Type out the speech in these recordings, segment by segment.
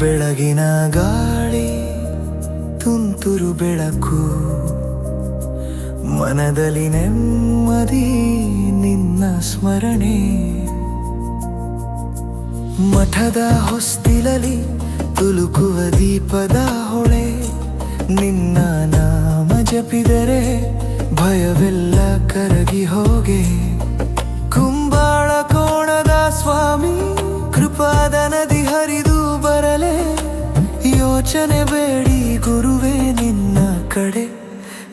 ಬೆಳಗಿನ ಗಾಳಿ, ತುಂತುರು ಬೆಳಕು. ಮನದಲ್ಲಿ ನೆಮ್ಮದಿ, ನಿನ್ನ ಸ್ಮರಣೆ. ಮಠದ ಹೊಸ್ತಿಲಲಿ ತುಲುಕುವ ದೀಪದ ಹೊಳೆ. ನಿನ್ನ ನಾಮ ಜಪಿದರೆ ಭಯವೆಲ್ಲ ಕರಗಿ ಹೋಗೆ. ಕುಂಬಾಳ ಯೋಚನೆ ಬೇಡಿ ಗುರುವೇ ನಿನ್ನ ಕಡೆ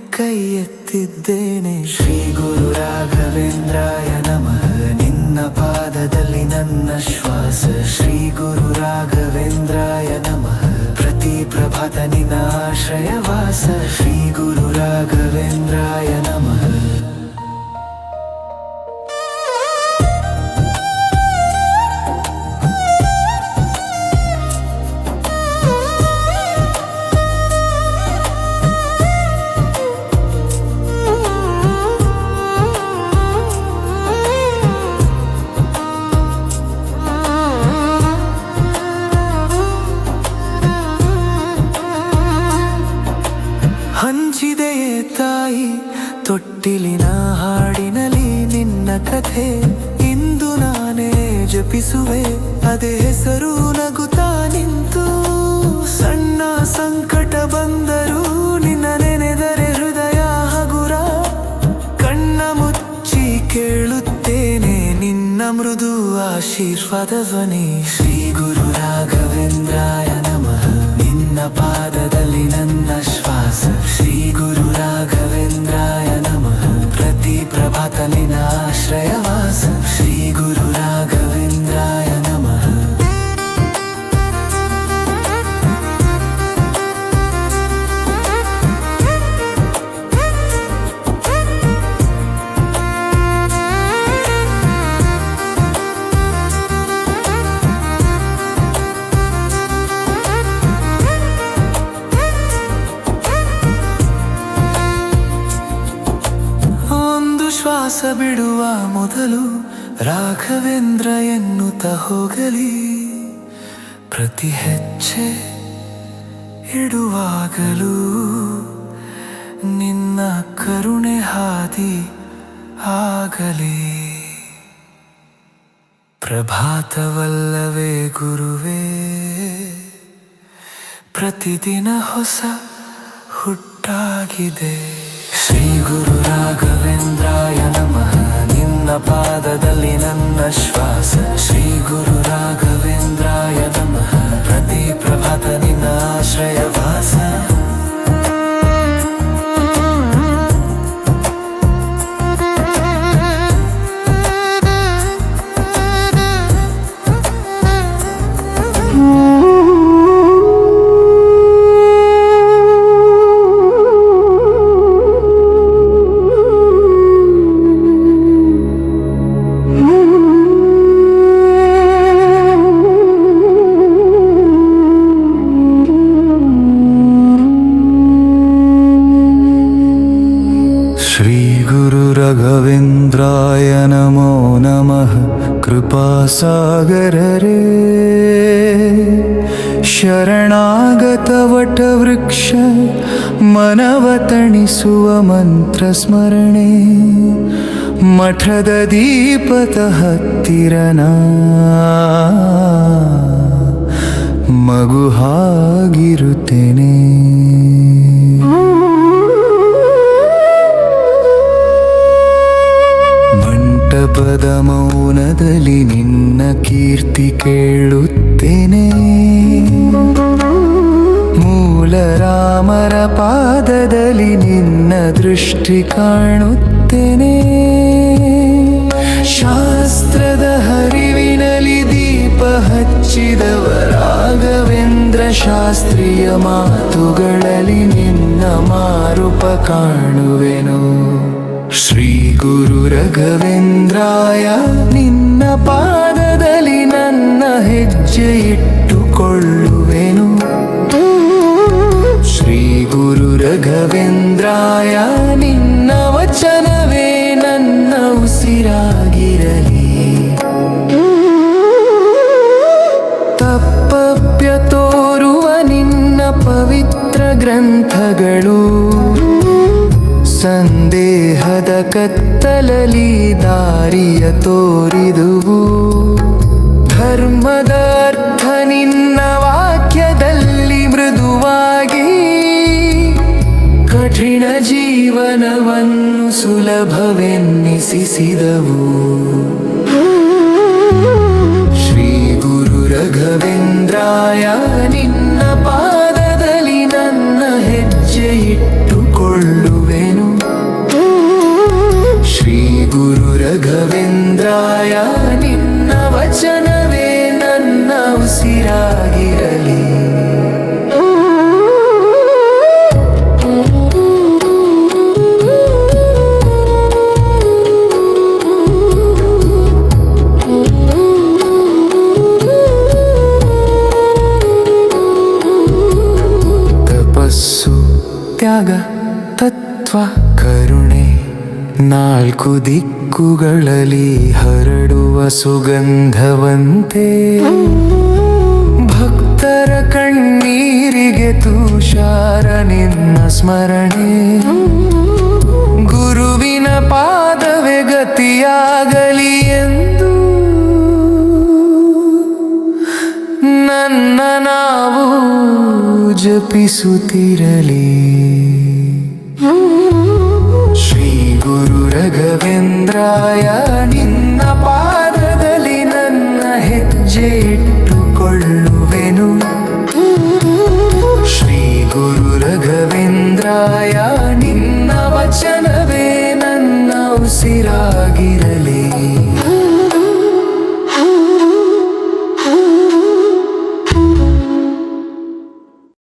ಕೈ ಎತ್ತಿದ್ದೇನೆ ಶ್ರೀ ಗುರು ರಾಘವೇಂದ್ರಾಯ ನಮಃ. ತೊಟ್ಟಿಲಿನ ಹಾಡಿನಲ್ಲಿ ನಿನ್ನ ಕಥೆ ಇಂದು ನಾನೇ ಜಪಿಸುವೆ. ಅದೇ ಹೆಸರು ನಗುತ್ತಾ ನಿಂತು. ಸಣ್ಣ ಸಂಕಟ ಬಂದರೂ ನಿನ್ನ ನೆನೆದರೆ ಹೃದಯ ಹಗುರ. ಕಣ್ಣ ಮುಚ್ಚಿ ಕೇಳುತ್ತೇನೆ ನಿನ್ನ ಮೃದು ಆಶೀರ್ವಾದ ಧ್ವನಿ. ಶ್ರೀ ಗುರು ರಾಘವೇಂದ್ರಾಯ ನಮಃ. ನಿನ್ನ ಪಾದದಲ್ಲಿ ನನ್ನ ಶ್ವಾಸ. ಶ್ರೀ ಗುರು ರಾಘವೇಂದ್ರಾಯ ಪ್ರಭಾತ ನಿನ್ನ ಶ್ವಾಸ ಬಿಡುವ ಮೊದಲು ರಾಘವೇಂದ್ರ ಎನ್ನುತ್ತ ಹೋಗಲಿ. ಪ್ರತಿ ಹೆಜ್ಜೆ ಇಡುವಾಗಲೂ ನಿನ್ನ ಕರುಣೆ ಹಾದಿ ಆಗಲಿ. ಪ್ರಭಾತವಲ್ಲವೇ ಗುರುವೇ, ಪ್ರತಿದಿನ ಹೊಸ ಹುಟ್ಟಾಗಿದೆ. ಶ್ರೀ ಗುರು ರಾಘವೇಂದ್ರಾಯ ನಮಃ. ನಿನ್ನ ಪಾದದಲ್ಲಿ ನನ್ನ ಶ್ವಾಸ. ಶ್ರೀ ಗುರು ರಾಘವೇಂದ್ರಾಯ ನಮಃ. ಪ್ರತಿ ಪ್ರಭಾತ ನಿನ್ನ ಆಶ್ರಯವಾಸ ಪಸಾಗರರೇ ಶರಣಾಗತ ವಟ ವೃಕ್ಷ ಮನವತಣಿಸುವ ಮಂತ್ರ ಸ್ಮರಣೆ ಮಠದ ದೀಪತ ಹತ್ತಿರನ ಮಗು ಹಾಗಿರತೇನೆ ಮಂಟಪದ ಮೌನದಲ್ಲಿ ನಿನ್ನ ಕೀರ್ತಿ ಕೇಳುತ್ತೇನೆ. ಮೂಲ ರಾಮರ ಪಾದದಲ್ಲಿ ನಿನ್ನ ದೃಷ್ಟಿ ಕಾಣುತ್ತೇನೆ. ಶಾಸ್ತ್ರದ ಹರಿವಿನಲ್ಲಿ ದೀಪ ಹಚ್ಚಿದವ ರಾಘವೇಂದ್ರ ಶಾಸ್ತ್ರೀಯ ಮಾತುಗಳಲ್ಲಿ ನಿನ್ನ ಮಾರುಪ ಕಾಣುವೆನು. ಶ್ರೀ ಗುರು ರಘವೇಂದ್ರಾಯ, ನಿನ್ನ ಪಾದದಲ್ಲಿ ನನ್ನ ಹೆಜ್ಜೆ ಇಟ್ಟುಕೊಳ್ಳುವೆನು. ಶ್ರೀ ಗುರು ರಘವೇಂದ್ರಾಯ, ನಿನ್ನ ವಚನವೇ ನನ್ನ ಉಸಿರಾಗಿರಲಿ. ತಪ್ಪಪ್ಯ ತೋರುವ ನಿನ್ನ ಪವಿತ್ರ ಗ್ರಂಥಗಳು. ತೋರಿದ ಕತ್ತಲಲಿ ದಾರಿಯ ತೋರಿದುವು. ಧರ್ಮದ ಅರ್ಥ ನಿನ್ನ ವಾಕ್ಯದಲ್ಲಿ ಮೃದುವಾಗಿ. ಕಠಿಣ ಜೀವನವನ್ನು ಸುಲಭವೆನ್ನಿಸಿದವು ಶ್ರೀ ಗುರು ರಘವೇಂದ್ರಾಯ, ನಿನ್ನ ಪಾದದಲ್ಲಿ ನನ್ನ ಹೆಜ್ಜೆ ಇಟ್ಟುಕೊಳ್ಳುವೆನು ಶ್ರೀ ಗುರು ರಘವೇಂದ್ರಾಯ ನಿನ್ನ ವಚನವೇ ನನ್ನ ಉಸಿರಾಗಿರಲಿ. ತಪಸ್ಸು ತ್ಯಾಗ ತತ್ವ ಕರುಣೆ ನಾಲ್ಕು ದಿಕ್ಕುಗಳಲ್ಲಿ ಹರಡುವ ಸುಗಂಧವಂತೆ. ಭಕ್ತರ ಕಣ್ಣೀರಿಗೆ ತುಷಾರ ನಿನ್ನ ಸ್ಮರಣೆ. ಗುರುವಿನ ಪಾದವೇ ಗತಿಯಾಗಲಿ ಎಂದು. ನನ್ನ ನಾವು ಜಪಿಸುತ್ತಿರಲಿ. ರಘವೇಂದ್ರಾಯ ನಿನ್ನ ಪಾದದಲ್ಲಿ ನನ್ನ ಹೆಜ್ಜೆ ಇಟ್ಟುಕೊಳ್ಳುವೆನು. ಶ್ರೀ ಗುರು ರಘವೇಂದ್ರಾಯ ನಿನ್ನ ವಚನವೇ ನನ್ನ ಉಸಿರಾಗಿರಲಿ.